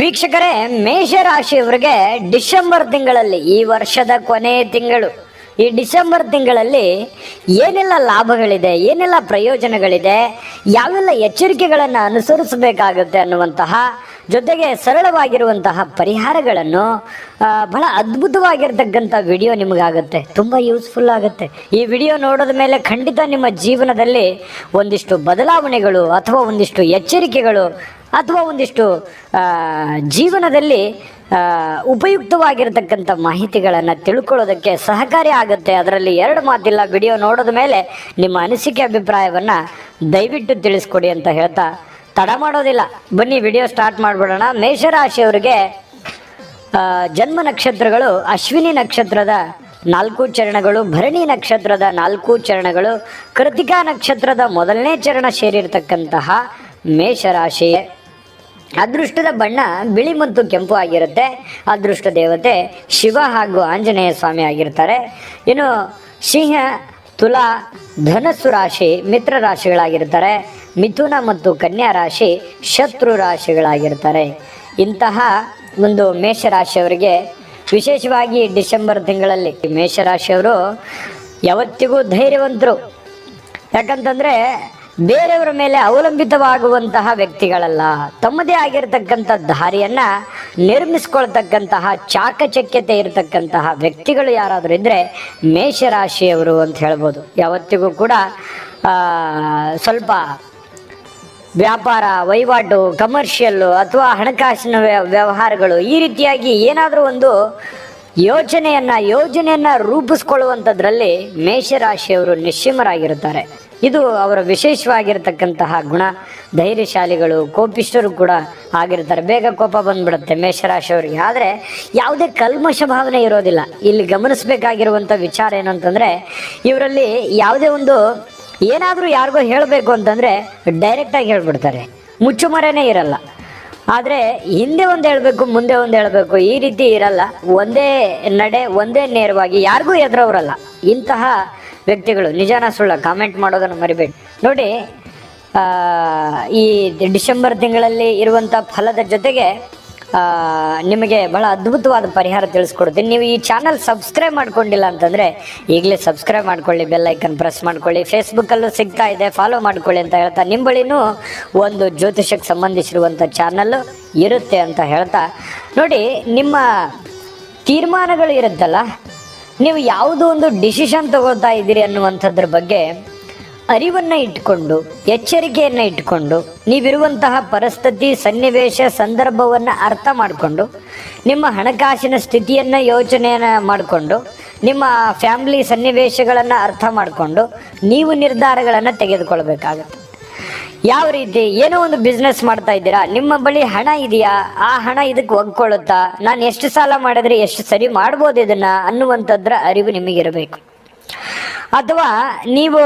ವೀಕ್ಷಕರೇ, ಮೇಷರಾಶಿಯವರಿಗೆ ಡಿಸೆಂಬರ್ ತಿಂಗಳಲ್ಲಿ ಈ ವರ್ಷದ ಕೊನೆಯ ತಿಂಗಳು. ಈ ಡಿಸೆಂಬರ್ ತಿಂಗಳಲ್ಲಿ ಏನೆಲ್ಲ ಲಾಭಗಳಿದೆ, ಏನೆಲ್ಲ ಪ್ರಯೋಜನಗಳಿದೆ, ಯಾವೆಲ್ಲ ಎಚ್ಚರಿಕೆಗಳನ್ನು ಅನುಸರಿಸಬೇಕಾಗುತ್ತೆ ಅನ್ನುವಂತಹ, ಜೊತೆಗೆ ಸರಳವಾಗಿರುವಂತಹ ಪರಿಹಾರಗಳನ್ನು ಬಹಳ ಅದ್ಭುತವಾಗಿರ್ತಕ್ಕಂಥ ವಿಡಿಯೋ ನಿಮಗಾಗುತ್ತೆ. ತುಂಬ ಯೂಸ್ಫುಲ್ ಆಗುತ್ತೆ. ಈ ವಿಡಿಯೋ ನೋಡೋದ ಮೇಲೆ ಖಂಡಿತ ನಿಮ್ಮ ಜೀವನದಲ್ಲಿ ಒಂದಿಷ್ಟು ಬದಲಾವಣೆಗಳು ಅಥವಾ ಒಂದಿಷ್ಟು ಎಚ್ಚರಿಕೆಗಳು ಅಥವಾ ಒಂದಿಷ್ಟು ಜೀವನದಲ್ಲಿ ಉಪಯುಕ್ತವಾಗಿರತಕ್ಕಂಥ ಮಾಹಿತಿಗಳನ್ನು ತಿಳ್ಕೊಳ್ಳೋದಕ್ಕೆ ಸಹಕಾರಿ ಆಗುತ್ತೆ. ಅದರಲ್ಲಿ ಎರಡು ಮಾತಿಲ್ಲ. ವಿಡಿಯೋ ನೋಡಿದ ಮೇಲೆ ನಿಮ್ಮ ಅನಿಸಿಕೆ ಅಭಿಪ್ರಾಯವನ್ನು ದಯವಿಟ್ಟು ತಿಳಿಸ್ಕೊಡಿ ಅಂತ ಹೇಳ್ತಾ ತಡ ಮಾಡೋದಿಲ್ಲ. ಬನ್ನಿ, ವಿಡಿಯೋ ಸ್ಟಾರ್ಟ್ ಮಾಡಿಬಿಡೋಣ. ಮೇಷರಾಶಿಯವರಿಗೆ ಜನ್ಮ ನಕ್ಷತ್ರಗಳು, ಅಶ್ವಿನಿ ನಕ್ಷತ್ರದ ನಾಲ್ಕು ಚರಣಗಳು, ಭರಣಿ ನಕ್ಷತ್ರದ ನಾಲ್ಕು ಚರಣಗಳು, ಕೃತಿಕಾ ನಕ್ಷತ್ರದ ಮೊದಲನೇ ಚರಣ ಸೇರಿರ್ತಕ್ಕಂತಹ ಮೇಷರಾಶಿ ಅದೃಷ್ಟದ ಬಣ್ಣ ಬಿಳಿ ಮತ್ತು ಕೆಂಪು ಆಗಿರುತ್ತೆ. ಅದೃಷ್ಟ ದೇವತೆ ಶಿವ ಹಾಗೂ ಆಂಜನೇಯ ಸ್ವಾಮಿ ಆಗಿರ್ತಾರೆ. ಇನ್ನು ಸಿಂಹ, ತುಲಾ, ಧನಸ್ಸು ರಾಶಿ, ಮಿತ್ರ ರಾಶಿಗಳಾಗಿರ್ತಾರೆ. ಮಿಥುನ ಮತ್ತು ಕನ್ಯಾ ರಾಶಿ ಶತ್ರು ರಾಶಿಗಳಾಗಿರ್ತಾರೆ. ಇಂತಹ ಒಂದು ಮೇಷರಾಶಿಯವರಿಗೆ ವಿಶೇಷವಾಗಿ ಡಿಸೆಂಬರ್ ತಿಂಗಳಲ್ಲಿ ಮೇಷರಾಶಿಯವರು ಯಾವತ್ತಿಗೂ ಧೈರ್ಯವಂತರು. ಯಾಕಂತಂದ್ರೆ ಬೇರೆಯವರ ಮೇಲೆ ಅವಲಂಬಿತವಾಗುವಂತಹ ವ್ಯಕ್ತಿಗಳಲ್ಲ. ತಮ್ಮದೇ ಆಗಿರತಕ್ಕಂಥ ದಾರಿಯನ್ನ ನಿರ್ಮಿಸ್ಕೊಳ್ತಕ್ಕಂತಹ ಚಾಕಚಕ್ಯತೆ ಇರತಕ್ಕಂತಹ ವ್ಯಕ್ತಿಗಳು ಯಾರಾದರೂ ಇದ್ರೆ ಮೇಷರಾಶಿಯವರು ಅಂತ ಹೇಳ್ಬೋದು. ಯಾವತ್ತಿಗೂ ಕೂಡ ಸ್ವಲ್ಪ ವ್ಯಾಪಾರ ವಹಿವಾಟು ಕಮರ್ಷಿಯಲ್ಲು ಅಥವಾ ಹಣಕಾಸಿನ ವ್ಯ- ವ್ಯವಹಾರಗಳು ಈ ರೀತಿಯಾಗಿ ಏನಾದರೂ ಒಂದು ಯೋಜನೆಯನ್ನು ಯೋಜನೆಯನ್ನು ರೂಪಿಸ್ಕೊಳ್ಳುವಂಥದ್ರಲ್ಲಿ ಮೇಷರಾಶಿಯವರು ನಿಶ್ಚಿಮರಾಗಿರುತ್ತಾರೆ ಇದು ಅವರ ವಿಶೇಷವಾಗಿರತಕ್ಕಂತಹ ಗುಣ. ಧೈರ್ಯಶಾಲಿಗಳು ಕೋಪಿಷ್ಟರು ಕೂಡ ಆಗಿರ್ತಾರೆ. ಬೇಗ ಕೋಪ ಬಂದ್ಬಿಡುತ್ತೆ ಮೇಷರಾಶಿಯವರಿಗೆ ಆದರೆ ಯಾವುದೇ ಕಲ್ಮಶ ಭಾವನೆ ಇರೋದಿಲ್ಲ. ಇಲ್ಲಿ ಗಮನಿಸಬೇಕಾಗಿರುವಂಥ ವಿಚಾರ ಏನು ಅಂತಂದರೆ, ಇವರಲ್ಲಿ ಯಾವುದೇ ಒಂದು ಏನಾದರೂ ಯಾರಿಗೋ ಹೇಳಬೇಕು ಅಂತಂದರೆ ಡೈರೆಕ್ಟಾಗಿ ಹೇಳ್ಬಿಡ್ತಾರೆ. ಮುಚ್ಚುಮರೆನೇ ಇರಲ್ಲ. ಆದರೆ ಹಿಂದೆ ಒಂದು ಹೇಳಬೇಕು, ಮುಂದೆ ಒಂದು ಹೇಳಬೇಕು, ಈ ರೀತಿ ಇರಲ್ಲ. ಒಂದೇ ನಡೆ, ಒಂದೇ ನೇರವಾಗಿ ಯಾರಿಗೂ ಎದುರವರಲ್ಲ ಇಂತಹ ವ್ಯಕ್ತಿಗಳು. ನಿಜಾನ ಸುಳ್ಳ ಕಾಮೆಂಟ್ ಮಾಡೋದನ್ನು ಮರಿಬೇಡಿ. ನೋಡಿ ಈ ಡಿಸೆಂಬರ್ ತಿಂಗಳಲ್ಲಿ ಇರುವಂಥ ಫಲದ ಜೊತೆಗೆ ನಿಮಗೆ ಬಹಳ ಅದ್ಭುತವಾದ ಪರಿಹಾರ ತಿಳಿಸ್ಕೊಡ್ತೀನಿ. ನೀವು ಈ ಚಾನಲ್ ಸಬ್ಸ್ಕ್ರೈಬ್ ಮಾಡ್ಕೊಂಡಿಲ್ಲ ಅಂತಂದರೆ, ಈಗಲೇ ಸಬ್ಸ್ಕ್ರೈಬ್ ಮಾಡ್ಕೊಳ್ಳಿ ಬೆಲ್ ಐಕನ್ ಪ್ರೆಸ್ ಮಾಡ್ಕೊಳ್ಳಿ. ಫೇಸ್ಬುಕ್ಕಲ್ಲೂ ಸಿಗ್ತಾ ಇದೆ ಫಾಲೋ ಮಾಡ್ಕೊಳ್ಳಿ ಅಂತ ಹೇಳ್ತಾ ನಿಮ್ಮ ಒಂದು ಜ್ಯೋತಿಷಕ್ಕೆ ಸಂಬಂಧಿಸಿರುವಂಥ ಚಾನಲ್ಲು ಇರುತ್ತೆ ಅಂತ ಹೇಳ್ತಾ. ನೋಡಿ, ನಿಮ್ಮ ತೀರ್ಮಾನಗಳು ಇರುತ್ತಲ್ಲ ನೀವು ಯಾವುದೋ ಒಂದು ಡಿಸಿಷನ್ ತಗೋತಾ ಇದ್ದೀರಿ ಅನ್ನುವಂಥದ್ರ ಬಗ್ಗೆ ಅರಿವನ್ನು ಇಟ್ಕೊಂಡು, ಎಚ್ಚರಿಕೆಯನ್ನು ಇಟ್ಕೊಂಡು, ನೀವಿರುವಂತಹ ಪರಿಸ್ಥಿತಿ, ಸನ್ನಿವೇಶ, ಸಂದರ್ಭವನ್ನು ಅರ್ಥ ಮಾಡಿಕೊಂಡು, ನಿಮ್ಮ ಹಣಕಾಸಿನ ಸ್ಥಿತಿಯನ್ನು, ಯೋಚನೆಯನ್ನು ಮಾಡಿಕೊಂಡು, ನಿಮ್ಮ ಫ್ಯಾಮಿಲಿ ಸನ್ನಿವೇಶಗಳನ್ನು ಅರ್ಥ ಮಾಡಿಕೊಂಡು, ನೀವು ನಿರ್ಧಾರಗಳನ್ನು ತೆಗೆದುಕೊಳ್ಬೇಕಾಗತ್ತೆ. ಯಾವ ರೀತಿ ಏನೋ ಒಂದು ಬಿಸ್ನೆಸ್ ಮಾಡ್ತಾ ಇದ್ದೀರಾ? ನಿಮ್ಮ ಬಳಿ ಹಣ ಇದೆಯಾ? ಆ ಹಣ ಇದಕ್ಕೆ ಒಗ್ಕೊಳ್ಳುತ್ತಾ ನಾನು ಎಷ್ಟು ಸಾಲ ಮಾಡಿದ್ರೆ ಎಷ್ಟು ಸರಿ ಮಾಡ್ಬೋದು ಇದನ್ನ ಅನ್ನುವಂಥದ್ರ ಅರಿವು ನಿಮಗಿರಬೇಕು. ಅಥವಾ ನೀವು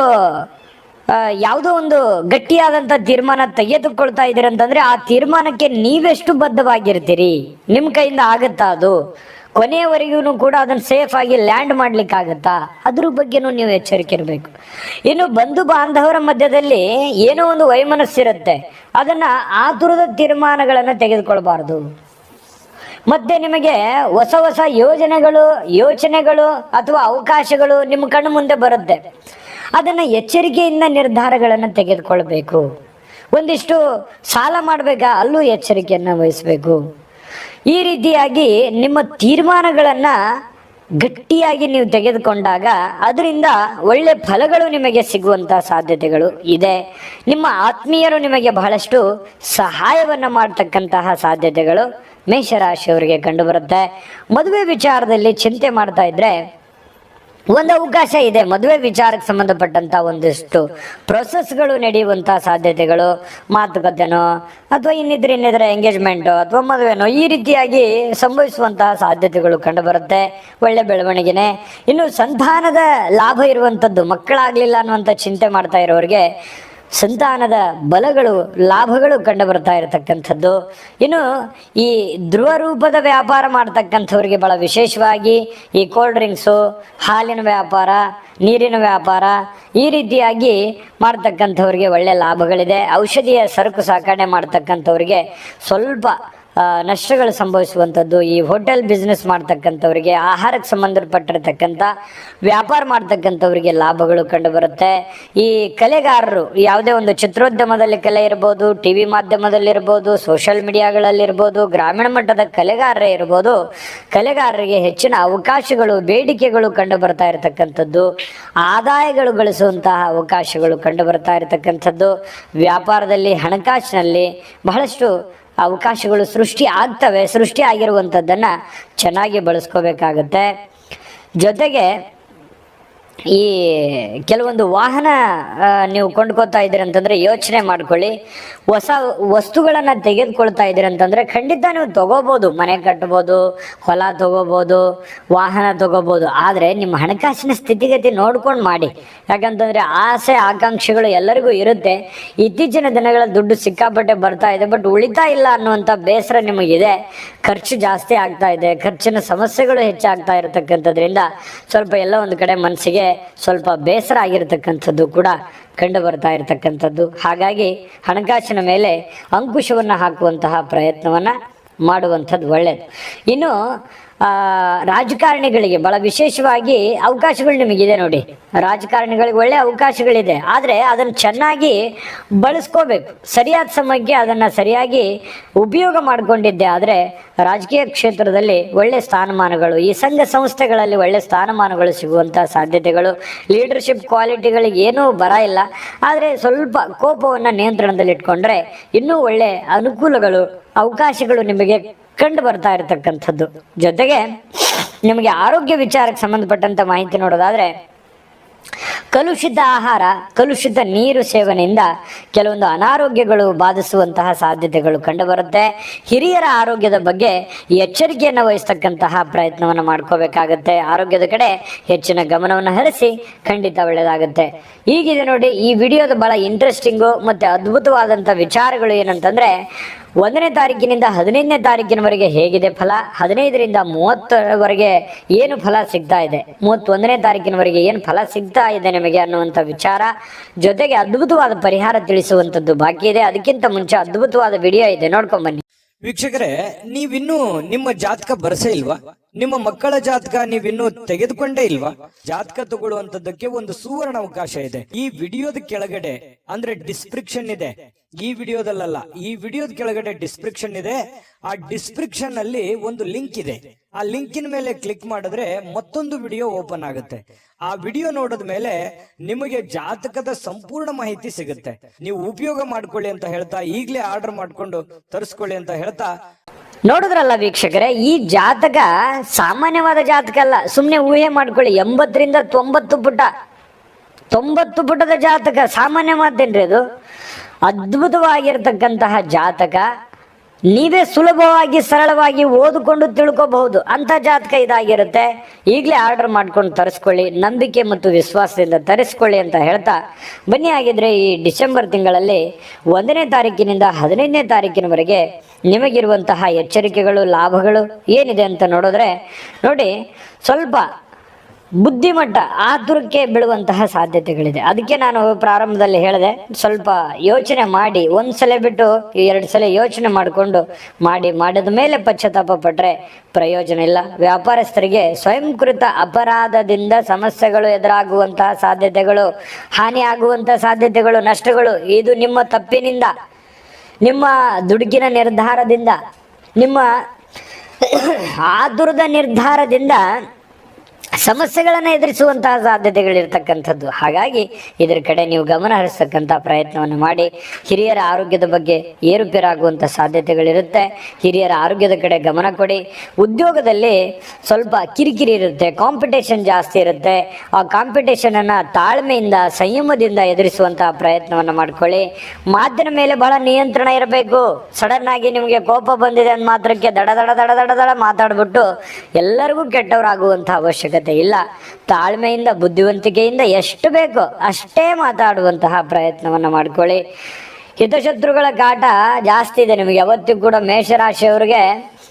ಯಾವುದೋ ಒಂದು ಗಟ್ಟಿಯಾದಂಥ ತೀರ್ಮಾನ ತೆಗೆದುಕೊಳ್ತಾ ಇದ್ದೀರಂತಂದ್ರೆ ಆ ತೀರ್ಮಾನಕ್ಕೆ ನೀವೆಷ್ಟು ಬದ್ಧವಾಗಿರ್ತೀರಿ? ನಿಮ್ಮ ಕೈಯಿಂದ ಆಗುತ್ತಾ ಅದು? ಕೊನೆಯವರೆಗೂ ಕೂಡ ಅದನ್ನು ಸೇಫ್ ಆಗಿ ಲ್ಯಾಂಡ್ ಮಾಡ್ಲಿಕ್ಕಾಗತ್ತಾ? ಅದ್ರ ಬಗ್ಗೆನೂ ನೀವು ಎಚ್ಚರಿಕೆ ಇರಬೇಕು. ಇನ್ನು ಬಂಧು ಬಾಂಧವರ ಮಧ್ಯದಲ್ಲಿ ಏನೋ ಒಂದು ವೈಮನಸ್ಸಿರುತ್ತೆ ಅದನ್ನ ಆತುರದ ತೀರ್ಮಾನಗಳನ್ನು ತೆಗೆದುಕೊಳ್ಬಾರ್ದು. ಮತ್ತೆ ನಿಮಗೆ ಹೊಸ ಹೊಸ ಯೋಜನೆಗಳು, ಯೋಚನೆಗಳು ಅಥವಾ ಅವಕಾಶಗಳು ನಿಮ್ಮ ಕಣ್ಣು ಮುಂದೆ ಬರುತ್ತೆ. ಅದನ್ನು ಎಚ್ಚರಿಕೆಯಿಂದ ನಿರ್ಧಾರಗಳನ್ನು ತೆಗೆದುಕೊಳ್ಬೇಕು. ಒಂದಿಷ್ಟು ಸಾಲ ಮಾಡಬೇಕಾ? ಅಲ್ಲೂ ಎಚ್ಚರಿಕೆಯನ್ನು ವಹಿಸಬೇಕು. ಈ ರೀತಿಯಾಗಿ ನಿಮ್ಮ ತೀರ್ಮಾನಗಳನ್ನ ಗಟ್ಟಿಯಾಗಿ ನೀವು ತೆಗೆದುಕೊಂಡಾಗ ಅದರಿಂದ ಒಳ್ಳೆ ಫಲಗಳು ನಿಮಗೆ ಸಿಗುವಂಥ ಸಾಧ್ಯತೆಗಳು ಇದೆ. ನಿಮ್ಮ ಆತ್ಮೀಯರು ನಿಮಗೆ ಬಹಳಷ್ಟು ಸಹಾಯವನ್ನು ಮಾಡ್ತಕ್ಕಂತಹ ಸಾಧ್ಯತೆಗಳು ಮೇಷರಾಶಿಯವರಿಗೆ ಕಂಡುಬರುತ್ತೆ. ಮದುವೆ ವಿಚಾರದಲ್ಲಿ ಚಿಂತೆ ಮಾಡ್ತಾ ಇದ್ರೆ ಒಂದು ಅವಕಾಶ ಇದೆ. ಮದುವೆ ವಿಚಾರಕ್ಕೆ ಸಂಬಂಧಪಟ್ಟಂತ ಒಂದಿಷ್ಟು ಪ್ರೊಸೆಸ್ಗಳು ನಡೆಯುವಂತ ಸಾಧ್ಯತೆಗಳು, ಮಾತುಕತೆನೋ, ಅಥವಾ ಇನ್ನಿದ್ರೆ ಇನ್ನಿದ್ರೆ ಎಂಗೇಜ್ಮೆಂಟು ಅಥವಾ ಮದುವೆನೋ, ಈ ರೀತಿಯಾಗಿ ಸಂಭವಿಸುವಂತಹ ಸಾಧ್ಯತೆಗಳು ಕಂಡುಬರುತ್ತೆ. ಒಳ್ಳೆ ಬೆಳವಣಿಗೆನೆ. ಇನ್ನು ಸಂತಾನದ ಲಾಭ ಇರುವಂಥದ್ದು ಮಕ್ಕಳಾಗ್ಲಿಲ್ಲ ಅನ್ನುವಂಥ ಚಿಂತೆ ಮಾಡ್ತಾ ಇರೋರಿಗೆ ಸಂತಾನದ ಬಲಗಳು, ಲಾಭಗಳು ಕಂಡು ಬರ್ತಾ ಇರತಕ್ಕಂಥದ್ದು. ಇನ್ನು ಈ ಧ್ರುವ ರೂಪದ ವ್ಯಾಪಾರ ಮಾಡ್ತಕ್ಕಂಥವ್ರಿಗೆ ಬಹಳ ವಿಶೇಷವಾಗಿ ಈ ಕೋಲ್ಡ್ ಡ್ರಿಂಕ್ಸು ಹಾಲಿನ ವ್ಯಾಪಾರ, ನೀರಿನ ವ್ಯಾಪಾರ, ಈ ರೀತಿಯಾಗಿ ಮಾಡ್ತಕ್ಕಂಥವ್ರಿಗೆ ಒಳ್ಳೆ ಲಾಭಗಳಿದೆ. ಔಷಧಿಯ ಸರಕು ಸಾಕಣೆ ಮಾಡ್ತಕ್ಕಂಥವ್ರಿಗೆ ಸ್ವಲ್ಪ ನಷ್ಟಗಳು ಸಂಭವಿಸುವಂಥದ್ದು, ಈ ಹೋಟೆಲ್ ಬಿಸ್ನೆಸ್ ಮಾಡ್ತಕ್ಕಂಥವ್ರಿಗೆ, ಆಹಾರಕ್ಕೆ ಸಂಬಂಧಪಟ್ಟಿರ್ತಕ್ಕಂಥ, ವ್ಯಾಪಾರ ಮಾಡ್ತಕ್ಕಂಥವ್ರಿಗೆ ಲಾಭಗಳು ಕಂಡುಬರುತ್ತೆ. ಈ ಕಲೆಗಾರರು, ಯಾವುದೇ ಒಂದು ಚಿತ್ರೋದ್ಯಮದಲ್ಲಿ ಕಲೆ ಇರ್ಬೋದು ಟಿ ವಿ ಮಾಧ್ಯಮದಲ್ಲಿರ್ಬೋದು ಸೋಷಿಯಲ್ ಮೀಡಿಯಾಗಳಲ್ಲಿರ್ಬೋದು ಗ್ರಾಮೀಣ ಮಟ್ಟದ ಕಲೆಗಾರರೇ ಇರ್ಬೋದು, ಕಲೆಗಾರರಿಗೆ ಹೆಚ್ಚಿನ ಅವಕಾಶಗಳು, ಬೇಡಿಕೆಗಳು ಕಂಡು ಬರ್ತಾ ಇರತಕ್ಕಂಥದ್ದು, ಆದಾಯಗಳು ಗಳಿಸುವಂತಹ ಅವಕಾಶಗಳು ಕಂಡು ಬರ್ತಾ ಇರತಕ್ಕಂಥದ್ದು, ವ್ಯಾಪಾರದಲ್ಲಿ, ಹಣಕಾಸಿನಲ್ಲಿ ಬಹಳಷ್ಟು ಅವಕಾಶಗಳು ಸೃಷ್ಟಿ ಆಗ್ತವೆ ಸೃಷ್ಟಿ ಆಗಿರುವಂಥದ್ದನ್ನು ಚೆನ್ನಾಗಿ ಬಳಸ್ಕೋಬೇಕಾಗತ್ತೆ. ಜೊತೆಗೆ ಈ ಕೆಲವೊಂದು ವಾಹನ ನೀವು ಕೊಂಡ್ಕೊತಾ ಇದ್ದೀರಿ ಅಂತಂದ್ರೆ ಯೋಚನೆ ಮಾಡ್ಕೊಳ್ಳಿ. ಹೊಸ ವಸ್ತುಗಳನ್ನು ತೆಗೆದುಕೊಳ್ತಾ ಇದ್ದೀರಿ ಅಂತಂದ್ರೆ ಖಂಡಿತ ನೀವು ತಗೋಬಹುದು ಮನೆ ಕಟ್ಟಬಹುದು ಹೊಲ ತಗೋಬಹುದು ವಾಹನ ತಗೋಬಹುದು ಆದರೆ ನಿಮ್ಮ ಹಣಕಾಸಿನ ಸ್ಥಿತಿಗತಿ ನೋಡ್ಕೊಂಡು ಮಾಡಿ. ಯಾಕಂತಂದ್ರೆ ಆಸೆ, ಆಕಾಂಕ್ಷೆಗಳು ಎಲ್ಲರಿಗೂ ಇರುತ್ತೆ. ಇತ್ತೀಚಿನ ದಿನಗಳ ದುಡ್ಡು ಸಿಕ್ಕಾಪಟ್ಟೆ ಬರ್ತಾ ಇದೆ, ಬಟ್ ಉಳಿತಾ ಇಲ್ಲ ಅನ್ನುವಂಥ ಬೇಸರ ನಿಮಗಿದೆ. ಖರ್ಚು ಜಾಸ್ತಿ ಆಗ್ತಾ ಇದೆ, ಖರ್ಚಿನ ಸಮಸ್ಯೆಗಳು ಹೆಚ್ಚಾಗ್ತಾ ಇರತಕ್ಕಂಥದ್ರಿಂದ ಸ್ವಲ್ಪ ಎಲ್ಲ ಒಂದು ಕಡೆ ಮನಸ್ಸಿಗೆ ಸ್ವಲ್ಪ ಬೇಸರ ಆಗಿರತಕ್ಕಂಥದ್ದು ಕೂಡ ಕಂಡು ಬರ್ತಾ ಇರತಕ್ಕಂಥದ್ದು. ಹಾಗಾಗಿ ಹಣಕಾಸಿನ ಮೇಲೆ ಅಂಕುಶವನ್ನು ಹಾಕುವಂತಹ ಪ್ರಯತ್ನವನ್ನು ಮಾಡುವಂಥದ್ದು ಒಳ್ಳೆಯದು ಇನ್ನು ರಾಜಕಾರಣಿಗಳಿಗೆ ಬಹಳ ವಿಶೇಷವಾಗಿ ಅವಕಾಶಗಳು ನಿಮಗಿದೆ ನೋಡಿ. ರಾಜಕಾರಣಿಗಳಿಗೆ ಒಳ್ಳೆ ಅವಕಾಶಗಳಿದೆ. ಆದರೆ ಅದನ್ನು ಚೆನ್ನಾಗಿ ಬಳಸ್ಕೋಬೇಕು. ಸರಿಯಾದ ಸಮಯಕ್ಕೆ ಅದನ್ನು ಸರಿಯಾಗಿ ಉಪಯೋಗ ಮಾಡಿಕೊಂಡಿದ್ದೆ. ಆದರೆ ರಾಜಕೀಯ ಕ್ಷೇತ್ರದಲ್ಲಿ ಒಳ್ಳೆ ಸ್ಥಾನಮಾನಗಳು, ಈ ಸಂಘ ಸಂಸ್ಥೆಗಳಲ್ಲಿ ಒಳ್ಳೆ ಸ್ಥಾನಮಾನಗಳು ಸಿಗುವಂಥ ಸಾಧ್ಯತೆಗಳು ಲೀಡರ್ಶಿಪ್ ಕ್ವಾಲಿಟಿಗಳಿಗೆ ಏನೂ ಬರ ಇಲ್ಲ. ಆದರೆ ಸ್ವಲ್ಪ ಕೋಪವನ್ನು ನಿಯಂತ್ರಣದಲ್ಲಿಟ್ಕೊಂಡ್ರೆ ಇನ್ನೂ ಒಳ್ಳೆ ಅನುಕೂಲಗಳು, ಅವಕಾಶಗಳು ನಿಮಗೆ ಕಂಡು ಬರ್ತಾ ಇರತಕ್ಕಂಥದ್ದು. ಜೊತೆಗೆ ನಿಮಗೆ ಆರೋಗ್ಯ ವಿಚಾರಕ್ಕೆ ಸಂಬಂಧಪಟ್ಟಂತ ಮಾಹಿತಿ ನೋಡೋದಾದ್ರೆ, ಕಲುಷಿತ ಆಹಾರ, ಕಲುಷಿತ ನೀರು ಸೇವನೆಯಿಂದ ಕೆಲವೊಂದು ಅನಾರೋಗ್ಯಗಳು ಬಾಧಿಸುವಂತಹ ಸಾಧ್ಯತೆಗಳು ಕಂಡುಬರುತ್ತೆ ಹಿರಿಯರ ಆರೋಗ್ಯದ ಬಗ್ಗೆ ಎಚ್ಚರಿಕೆಯನ್ನು ವಹಿಸ್ತಕ್ಕಂತಹ ಪ್ರಯತ್ನವನ್ನು ಮಾಡ್ಕೋಬೇಕಾಗತ್ತೆ. ಆರೋಗ್ಯದ ಕಡೆ ಹೆಚ್ಚಿನ ಗಮನವನ್ನು ಹರಿಸಿ ಖಂಡಿತ ಒಳ್ಳೆಯದಾಗುತ್ತೆ ಈಗಿದೆ ನೋಡಿ, ಈ ವಿಡಿಯೋದ ಬಹಳ ಇಂಟ್ರೆಸ್ಟಿಂಗು ಮತ್ತು ಅದ್ಭುತವಾದಂಥ ವಿಚಾರಗಳು ಏನಂತಂದರೆ ಒಂದನೇ ತಾರೀಕಿನಿಂದ ಹದಿನೈದನೇ ತಾರೀಕಿನವರೆಗೆ ಹೇಗಿದೆ ಫಲ? ಹದಿನೈದರಿಂದ ಮೂವತ್ತರವರೆಗೆ ಏನು ಫಲ ಸಿಗ್ತಾ ಇದೆ? ಮೂವತ್ತೊಂದನೇ ತಾರೀಕಿನವರೆಗೆ ಏನು ಫಲ ಸಿಗ್ತಾ ಇದೆ ನಿಮಗೆ ಅನ್ನುವಂಥ ವಿಚಾರ? ಜೊತೆಗೆ ಅದ್ಭುತವಾದ ಪರಿಹಾರ ತಿಳಿಸುವಂಥದ್ದು ಬಾಕಿ ಇದೆ. ಅದಕ್ಕಿಂತ ಮುಂಚೆ ಅದ್ಭುತವಾದ ವಿಡಿಯೋ ಇದೆ. ನೋಡ್ಕೊಂಬನ್ನಿ ವೀಕ್ಷಕರೇ, ನೀವಿನ್ನೂ ನಿಮ್ಮ ಜಾತಕ ಬರಸೇ ಇಲ್ವಾ? ನಿಮ್ಮ ಮಕ್ಕಳ ಜಾತಕ ನೀವಿನ್ನೂ ತೆಗೆದುಕೊಂಡೇ ಇಲ್ವಾ? ಜಾತಕ ತಗೊಳ್ಳುವಂತದ್ದಕ್ಕೆ ಒಂದು ಸುವರ್ಣ ಅವಕಾಶ ಇದೆ. ಈ ವಿಡಿಯೋದ ಕೆಳಗಡೆ, ಅಂದ್ರೆ ಡಿಸ್ಕ್ರಿಪ್ಷನ್ ಇದೆ. ಈ ವಿಡಿಯೋದಲ್ಲ ಈ ವಿಡಿಯೋದ ಕೆಳಗಡೆ ಡಿಸ್ಕ್ರಿಪ್ಷನ್ ಇದೆ. ಆ ಡಿಸ್ಕ್ರಿಪ್ಷನ್ ಅಲ್ಲಿ ಒಂದು ಲಿಂಕ್ ಇದೆ. ಆ ಲಿಂಕಿನ ಮೇಲೆ ಕ್ಲಿಕ್ ಮಾಡಿದ್ರೆ ಮತ್ತೊಂದು ವಿಡಿಯೋ ಓಪನ್ ಆಗುತ್ತೆ. ಆ ವಿಡಿಯೋ ನೋಡಿದ ಮೇಲೆ ನಿಮಗೆ ಜಾತಕದ ಸಂಪೂರ್ಣ ಮಾಹಿತಿ ಸಿಗುತ್ತೆ. ನೀವು ಉಪಯೋಗ ಮಾಡ್ಕೊಳ್ಳಿ ಅಂತ ಹೇಳ್ತಾ ಈಗಲೇ ಆರ್ಡರ್ ಮಾಡ್ಕೊಂಡು ತರಿಸ್ಕೊಳ್ಳಿ ಅಂತ ಹೇಳ್ತಾ. ನೋಡಿದ್ರಲ್ಲ ವೀಕ್ಷಕರೇ, ಈ ಜಾತಕ ಸಾಮಾನ್ಯವಾದ ಜಾತಕ ಅಲ್ಲ. ಸುಮ್ಮನೆ ಊಹೆ ಮಾಡ್ಕೊಳ್ಳಿ, ಎಂಬತ್ತರಿಂದ ತೊಂಬತ್ತು ಪುಟ. ತೊಂಬತ್ತು ಪುಟದ ಜಾತಕ ಸಾಮಾನ್ಯವಾದ್ದೇನ್ರಿ ಅದು? ಅದ್ಭುತವಾಗಿರ್ತಕ್ಕಂತಹ ಜಾತಕ. ನೀವೇ ಸುಲಭವಾಗಿ, ಸರಳವಾಗಿ ಓದಿಕೊಂಡು ತಿಳ್ಕೋಬಹುದು. ಅಂತ ಜಾತಕ ಇದಾಗಿರುತ್ತೆ. ಈಗಲೇ ಆರ್ಡರ್ ಮಾಡ್ಕೊಂಡು ತರಿಸ್ಕೊಳ್ಳಿ, ನಂಬಿಕೆ ಮತ್ತು ವಿಶ್ವಾಸದಿಂದ ತರಿಸ್ಕೊಳ್ಳಿ ಅಂತ ಹೇಳ್ತಾ, ಬನ್ನಿ ಆಗಿದ್ರೆ ಈ ಡಿಸೆಂಬರ್ ತಿಂಗಳಲ್ಲಿ ಒಂದನೇ ತಾರೀಕಿನಿಂದ ಹದಿನೈದನೇ ತಾರೀಕಿನವರೆಗೆ ನಿಮಗಿರುವಂತಹ ಎಚ್ಚರಿಕೆಗಳು, ಲಾಭಗಳು ಏನಿದೆ ಅಂತ ನೋಡಿದ್ರೆ, ನೋಡಿ, ಸ್ವಲ್ಪ ಬುದ್ಧಿಮಟ್ಟ ಆತುರಕ್ಕೆ ಬೀಳುವಂತಹ ಸಾಧ್ಯತೆಗಳಿದೆ. ಅದಕ್ಕೆ ನಾನು ಪ್ರಾರಂಭದಲ್ಲಿ ಹೇಳಿದೆ, ಸ್ವಲ್ಪ ಯೋಚನೆ ಮಾಡಿ, ಒಂದು ಸಲ ಬಿಟ್ಟು ಎರಡು ಸಲ ಯೋಚನೆ ಮಾಡಿಕೊಂಡು ಮಾಡಿ, ಮಾಡಿದ ಮೇಲೆ ಪಶ್ಚಾತ್ತಾಪ ಪಟ್ಟರೆ ಪ್ರಯೋಜನ ಇಲ್ಲ. ವ್ಯಾಪಾರಸ್ಥರಿಗೆ ಸ್ವಯಂಕೃತ ಅಪರಾಧದಿಂದ ಸಮಸ್ಯೆಗಳು ಎದುರಾಗುವಂತಹ ಸಾಧ್ಯತೆಗಳು ಹಾನಿ ಆಗುವಂತಹ ಸಾಧ್ಯತೆಗಳು, ನಷ್ಟಗಳು, ಇದು ನಿಮ್ಮ ತಪ್ಪಿನಿಂದ, ನಿಮ್ಮ ದುಡುಕಿನ ನಿರ್ಧಾರದಿಂದ, ನಿಮ್ಮ ಆತುರದ ನಿರ್ಧಾರದಿಂದ ಸಮಸ್ಯೆಗಳನ್ನು ಎದುರಿಸುವಂತಹ ಸಾಧ್ಯತೆಗಳಿರ್ತಕ್ಕಂಥದ್ದು. ಹಾಗಾಗಿ ಇದರ ಕಡೆ ನೀವು ಗಮನ ಹರಿಸ್ತಕ್ಕಂಥ ಪ್ರಯತ್ನವನ್ನು ಮಾಡಿ. ಹಿರಿಯರ ಆರೋಗ್ಯದ ಬಗ್ಗೆ ಏರುಪೇರಾಗುವಂಥ ಸಾಧ್ಯತೆಗಳಿರುತ್ತೆ. ಹಿರಿಯರ ಆರೋಗ್ಯದ ಕಡೆ ಗಮನ ಕೊಡಿ. ಉದ್ಯೋಗದಲ್ಲಿ ಸ್ವಲ್ಪ ಕಿರಿಕಿರಿ ಇರುತ್ತೆ ಕಾಂಪಿಟೇಷನ್ ಜಾಸ್ತಿ ಇರುತ್ತೆ. ಆ ಕಾಂಪಿಟೇಷನನ್ನು ತಾಳ್ಮೆಯಿಂದ, ಸಂಯಮದಿಂದ ಎದುರಿಸುವಂತಹ ಪ್ರಯತ್ನವನ್ನು ಮಾಡ್ಕೊಳ್ಳಿ. ಮಾತಿನ ಮೇಲೆ ಬಹಳ ನಿಯಂತ್ರಣ ಇರಬೇಕು. ಸಡನ್ ಆಗಿ ನಿಮಗೆ ಕೋಪ ಬಂದಿದೆ ಅಂದ ಮಾತ್ರಕ್ಕೆ ದಡ ದಡ ದಡ ದಡ ದಡ ಮಾತಾಡ್ಬಿಟ್ಟು ಎಲ್ಲರಿಗೂ ಕೆಟ್ಟವರಾಗುವಂಥ ಅವಶ್ಯಕತೆ ಇಲ್ಲ. ತಾಳ್ಮೆಯಿಂದ, ಬುದ್ಧಿವಂತಿಕೆಯಿಂದ ಎಷ್ಟು ಬೇಕೋ ಅಷ್ಟೇ ಮಾತಾಡುವಂತಹ ಪ್ರಯತ್ನವನ್ನು ಮಾಡ್ಕೊಳ್ಳಿ. ಹಿತಶತ್ರುಗಳ ಕಾಟ ಜಾಸ್ತಿ ಇದೆ ನಿಮಗೆ. ಯಾವತ್ತಿಗೂ ಕೂಡ ಮೇಷರಾಶಿಯವರಿಗೆ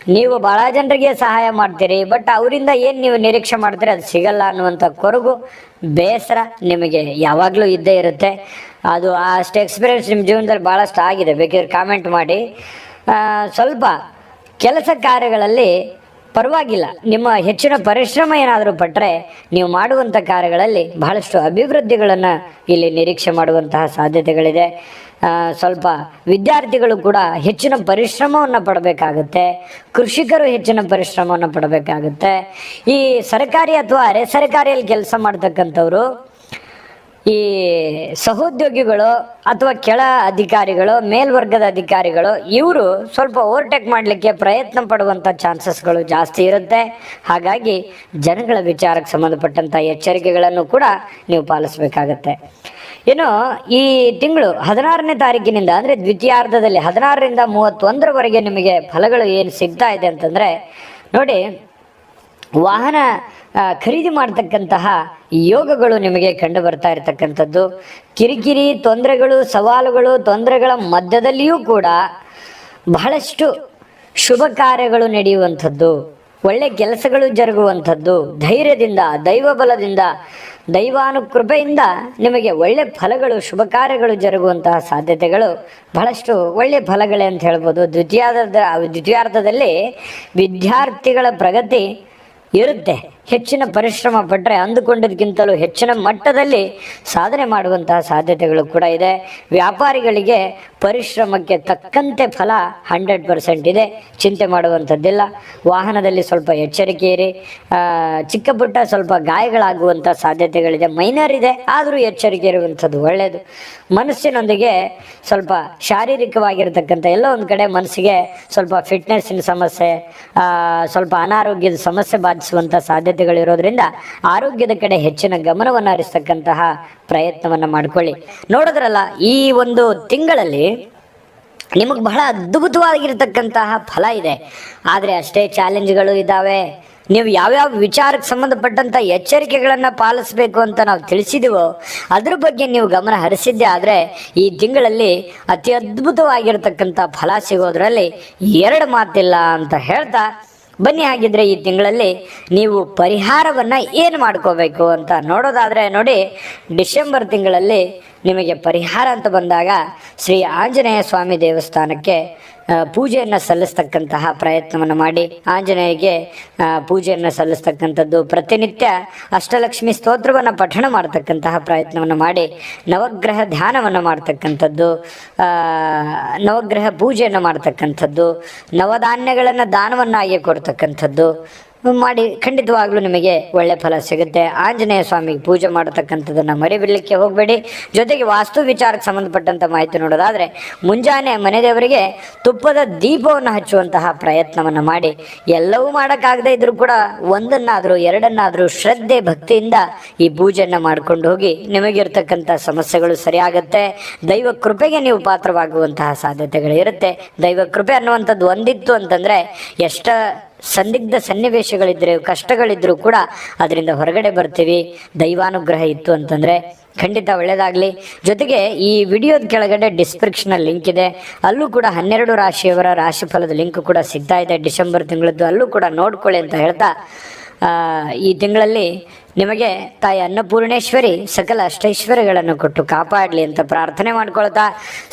ನೀವು ಬಹಳ ಜನರಿಗೆ ಸಹಾಯ ಮಾಡ್ತೀರಿ. ಬಟ್ ಅವರಿಂದ ಏನು ನೀವು ನಿರೀಕ್ಷೆ ಮಾಡ್ತೀರಿ? ಅದು ಸಿಗಲ್ಲ ಅನ್ನುವಂಥ ಕೊರಗು, ಬೇಸರ ನಿಮಗೆ ಯಾವಾಗಲೂ ಇದ್ದೇ ಇರುತ್ತೆ. ಅದು ಅಷ್ಟು ಎಕ್ಸ್ಪೀರಿಯನ್ಸ್ ನಿಮ್ಮ ಜೀವನದಲ್ಲಿ ಭಾಳಷ್ಟು ಆಗಿದೆ. ಬೇಕಿದ್ರೆ ಕಾಮೆಂಟ್ ಮಾಡಿ. ಸ್ವಲ್ಪ ಕೆಲಸ ಕಾರ್ಯಗಳಲ್ಲಿ ಪರವಾಗಿಲ್ಲ. ನಿಮ್ಮ ಹೆಚ್ಚಿನ ಪರಿಶ್ರಮ ಏನಾದರೂ ಪಟ್ಟರೆ ನೀವು ಮಾಡುವಂಥ ಕಾರ್ಯಗಳಲ್ಲಿ ಬಹಳಷ್ಟು ಅಭಿವೃದ್ಧಿಗಳನ್ನು ಇಲ್ಲಿ ನಿರೀಕ್ಷೆ ಮಾಡುವಂತಹ ಸಾಧ್ಯತೆಗಳಿದೆ. ಸ್ವಲ್ಪ ವಿದ್ಯಾರ್ಥಿಗಳು ಕೂಡ ಹೆಚ್ಚಿನ ಪರಿಶ್ರಮವನ್ನು ಪಡಬೇಕಾಗುತ್ತೆ. ಕೃಷಿಕರು ಹೆಚ್ಚಿನ ಪರಿಶ್ರಮವನ್ನು ಪಡಬೇಕಾಗುತ್ತೆ. ಈ ಸರ್ಕಾರಿ ಅಥವಾ ಅರೆ ಸರ್ಕಾರಿಯಲ್ಲಿ ಕೆಲಸ ಮಾಡ್ತಕ್ಕಂಥವ್ರು ಈ ಸಹೋದ್ಯೋಗಿಗಳು ಅಥವಾ ಕೆಳ ಅಧಿಕಾರಿಗಳು, ಮೇಲ್ವರ್ಗದ ಅಧಿಕಾರಿಗಳು, ಇವರು ಸ್ವಲ್ಪ ಓವರ್ಟೇಕ್ ಮಾಡಲಿಕ್ಕೆ ಪ್ರಯತ್ನ ಪಡುವಂಥ ಚಾನ್ಸಸ್ಗಳು ಜಾಸ್ತಿ ಇರುತ್ತೆ. ಹಾಗಾಗಿ ಜನಗಳ ವಿಚಾರಕ್ಕೆ ಸಂಬಂಧಪಟ್ಟಂಥ ಎಚ್ಚರಿಕೆಗಳನ್ನು ಕೂಡ ನೀವು ಪಾಲಿಸಬೇಕಾಗತ್ತೆ. ಏನು ಈ ತಿಂಗಳು ಹದಿನಾರನೇ ತಾರೀಕಿನಿಂದ ಅಂದರೆ ದ್ವಿತೀಯಾರ್ಧದಲ್ಲಿ ಹದಿನಾರರಿಂದ ಮೂವತ್ತೊಂದರವರೆಗೆ ನಿಮಗೆ ಫಲಗಳು ಏನು ಸಿಗ್ತಾ ಇದೆ ಅಂತಂದರೆ ನೋಡಿ ವಾಹನ ಖರೀದಿ ಮಾಡ್ತಕ್ಕಂತಹ ಯೋಗಗಳು ನಿಮಗೆ ಕಂಡು ಬರ್ತಾ ಇರತಕ್ಕಂಥದ್ದು. ಕಿರಿಕಿರಿ, ತೊಂದರೆಗಳು, ಸವಾಲುಗಳು, ತೊಂದರೆಗಳ ಮಧ್ಯದಲ್ಲಿಯೂ ಕೂಡ ಬಹಳಷ್ಟು ಶುಭ ಕಾರ್ಯಗಳು ನಡೆಯುವಂಥದ್ದು. ಒಳ್ಳೆ ಕೆಲಸಗಳು ಜರುಗುವಂಥದ್ದು. ಧೈರ್ಯದಿಂದ ದೈವ ಬಲದಿಂದ ದೈವಾನುಕೃಪೆಯಿಂದ ನಿಮಗೆ ಒಳ್ಳೆ ಫಲಗಳು, ಶುಭ ಕಾರ್ಯಗಳು ಜರುಗುವಂತಹ ಸಾಧ್ಯತೆಗಳು ಬಹಳಷ್ಟು ಒಳ್ಳೆ ಫಲಗಳೇ ಅಂತ ಹೇಳ್ಬೋದು. ದ್ವಿತೀಯಾರ್ಧದ, ದ್ವಿತೀಯಾರ್ಧದಲ್ಲಿ ವಿದ್ಯಾರ್ಥಿಗಳ ಪ್ರಗತಿ ಇರುತ್ತೆ ಹೆಚ್ಚಿನ ಪರಿಶ್ರಮ ಪಟ್ಟರೆ ಅಂದುಕೊಂಡಿದ್ದಕ್ಕಿಂತಲೂ ಹೆಚ್ಚಿನ ಮಟ್ಟದಲ್ಲಿ ಸಾಧನೆ ಮಾಡುವಂತಹ ಸಾಧ್ಯತೆಗಳು ಕೂಡ ಇದೆ. ವ್ಯಾಪಾರಿಗಳಿಗೆ ಪರಿಶ್ರಮಕ್ಕೆ ತಕ್ಕಂತೆ ಫಲ ಹಂಡ್ರೆಡ್ ಪರ್ಸೆಂಟ್ ಇದೆ. ಚಿಂತೆ ಮಾಡುವಂಥದ್ದಿಲ್ಲ. ವಾಹನದಲ್ಲಿ ಸ್ವಲ್ಪ ಎಚ್ಚರಿಕೆ ಇರಿ. ಚಿಕ್ಕ ಪುಟ್ಟ ಸ್ವಲ್ಪ ಗಾಯಗಳಾಗುವಂಥ ಸಾಧ್ಯತೆಗಳಿದೆ. ಮೈನರ್ ಇದೆ. ಆದರೂ ಎಚ್ಚರಿಕೆ ಇರುವಂಥದ್ದು ಒಳ್ಳೆಯದು ಮನಸ್ಸಿನೊಂದಿಗೆ ಸ್ವಲ್ಪ ಶಾರೀರಿಕವಾಗಿರತಕ್ಕಂಥ ಎಲ್ಲ ಒಂದು ಕಡೆ ಮನಸ್ಸಿಗೆ ಸ್ವಲ್ಪ ಫಿಟ್ನೆಸ್ಸಿನ ಸಮಸ್ಯೆ ಸ್ವಲ್ಪ ಅನಾರೋಗ್ಯದ ಸಮಸ್ಯೆ ಬಾಧಿಸುವಂಥ ಸಾಧ್ಯತೆಗಳಿರೋದ್ರಿಂದ ಆರೋಗ್ಯದ ಕಡೆ ಹೆಚ್ಚಿನ ಗಮನವನ್ನು ಹರಿಸ್ತಕ್ಕಂತಹ ಪ್ರಯತ್ನವನ್ನು ಮಾಡಿಕೊಳ್ಳಿ. ನೋಡಿದ್ರಲ್ಲ, ಈ ಒಂದು ತಿಂಗಳಲ್ಲಿ ನಿಮಗೆ ಬಹಳ ಅದ್ಭುತವಾಗಿರ್ತಕ್ಕಂತಹ ಫಲ ಇದೆ. ಆದರೆ ಅಷ್ಟೇ ಚಾಲೆಂಜ್ಗಳು ಇದ್ದಾವೆ ನೀವು ಯಾವ್ಯಾವ ವಿಚಾರಕ್ಕೆ ಸಂಬಂಧಪಟ್ಟಂಥ ಎಚ್ಚರಿಕೆಗಳನ್ನು ಪಾಲಿಸಬೇಕು ಅಂತ ನಾವು ತಿಳಿಸಿದೆವೋ, ಅದ್ರ ಬಗ್ಗೆ ನೀವು ಗಮನ ಹರಿಸಿದ್ದೆ ಆದರೆ ಈ ತಿಂಗಳಲ್ಲಿ ಅತಿ ಅದ್ಭುತವಾಗಿರ್ತಕ್ಕಂಥ ಫಲ ಸಿಗೋದ್ರಲ್ಲಿ ಎರಡು ಮಾತಿಲ್ಲ ಅಂತ ಹೇಳ್ತಾ ಬನ್ನಿ ಹಾಗಿದ್ರೆ ಈ ತಿಂಗಳಲ್ಲಿ ನೀವು ಪರಿಹಾರವನ್ನು ಏನು ಮಾಡ್ಕೋಬೇಕು ಅಂತ ನೋಡೋದಾದರೆ ನೋಡಿ, ಡಿಸೆಂಬರ್ ತಿಂಗಳಲ್ಲಿ ನಿಮಗೆ ಪರಿಹಾರ ಅಂತ ಬಂದಾಗ ಶ್ರೀ ಆಂಜನೇಯ ಸ್ವಾಮಿ ದೇವಸ್ಥಾನಕ್ಕೆ ಪೂಜೆಯನ್ನು ಸಲ್ಲಿಸ್ತಕ್ಕಂತಹ ಪ್ರಯತ್ನವನ್ನು ಮಾಡಿ ಆಂಜನೇಯಗೆ ಪೂಜೆಯನ್ನು ಸಲ್ಲಿಸ್ತಕ್ಕಂಥದ್ದು ಪ್ರತಿನಿತ್ಯ ಅಷ್ಟಲಕ್ಷ್ಮಿ ಸ್ತೋತ್ರವನ್ನು ಪಠಣ ಮಾಡ್ತಕ್ಕಂತಹ ಪ್ರಯತ್ನವನ್ನು ಮಾಡಿ ನವಗ್ರಹ ಧ್ಯಾನವನ್ನು ಮಾಡ್ತಕ್ಕಂಥದ್ದು ನವಗ್ರಹ ಪೂಜೆಯನ್ನು ಮಾಡ್ತಕ್ಕಂಥದ್ದು, ನವಧಾನ್ಯಗಳನ್ನು ದಾನವನ್ನಾಗಿ ಕೊಡ್ತಕ್ಕಂಥದ್ದು ಮಾಡಿ, ಖಂಡಿತವಾಗ್ಲೂ ನಿಮಗೆ ಒಳ್ಳೆ ಫಲ ಸಿಗುತ್ತೆ. ಆಂಜನೇಯ ಸ್ವಾಮಿಗೆ ಪೂಜೆ ಮಾಡತಕ್ಕಂಥದ್ದನ್ನು ಮರಿಬಿಡ್ಲಿಕ್ಕೆ ಹೋಗಬೇಡಿ. ಜೊತೆಗೆ ವಾಸ್ತು ವಿಚಾರಕ್ಕೆ ಸಂಬಂಧಪಟ್ಟಂಥ ಮಾಹಿತಿ ನೋಡೋದಾದರೆ, ಮುಂಜಾನೆ ಮನೆ ದೇವರಿಗೆ ತುಪ್ಪದ ದೀಪವನ್ನು ಹಚ್ಚುವಂತಹ ಪ್ರಯತ್ನವನ್ನು ಮಾಡಿ. ಎಲ್ಲವೂ ಮಾಡೋಕ್ಕಾಗದೇ ಇದ್ರೂ ಕೂಡ ಒಂದನ್ನಾದರೂ, ಎರಡನ್ನಾದರೂ ಶ್ರದ್ಧೆ, ಭಕ್ತಿಯಿಂದ ಈ ಪೂಜೆಯನ್ನು ಮಾಡ್ಕೊಂಡು ಹೋಗಿ ನಿಮಗಿರ್ತಕ್ಕಂಥ ಸಮಸ್ಯೆಗಳು ಸರಿಯಾಗುತ್ತೆ. ದೈವ ಕೃಪೆಗೆ ನೀವು ಪಾತ್ರವಾಗುವಂತಹ ಸಾಧ್ಯತೆಗಳು ಇರುತ್ತೆ. ದೈವ ಕೃಪೆ ಅನ್ನುವಂಥದ್ದು ಒಂದಿತ್ತು ಅಂತಂದರೆ, ಎಷ್ಟ ಸಂದಿಗ್ಧ ಸನ್ನಿವೇಶಗಳಿದ್ರೆ, ಕಷ್ಟಗಳಿದ್ರೂ ಕೂಡ ಅದರಿಂದ ಹೊರಗಡೆ ಬರ್ತೀವಿ. ದೈವಾನುಗ್ರಹ ಇತ್ತು ಅಂತಂದರೆ ಖಂಡಿತ ಒಳ್ಳೆಯದಾಗಲಿ ಜೊತೆಗೆ ಈ ವಿಡಿಯೋದ ಕೆಳಗಡೆ ಡಿಸ್ಕ್ರಿಪ್ಷನಲ್ಲಿ ಲಿಂಕ್ ಇದೆ. ಅಲ್ಲೂ ಕೂಡ ಹನ್ನೆರಡು ರಾಶಿಯವರ ರಾಶಿಫಲದ ಲಿಂಕ್ ಕೂಡ ಸಿಗ್ತಾ ಇದೆ. ಡಿಸೆಂಬರ್ ತಿಂಗಳದ್ದು ಅಲ್ಲೂ ಕೂಡ ನೋಡ್ಕೊಳ್ಳಿ ಅಂತ ಹೇಳ್ತಾ ಈ ತಿಂಗಳಲ್ಲಿ ನಿಮಗೆ ತಾಯಿ ಅನ್ನಪೂರ್ಣೇಶ್ವರಿ ಸಕಲ ಅಷ್ಟೈಶ್ವರ್ಯಗಳನ್ನು ಕೊಟ್ಟು ಕಾಪಾಡಲಿ ಅಂತ ಪ್ರಾರ್ಥನೆ ಮಾಡ್ಕೊಳ್ತಾ,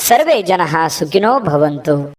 ಸರ್ವೇ ಜನ ಸುಖಿನೋ ಭವಂತು.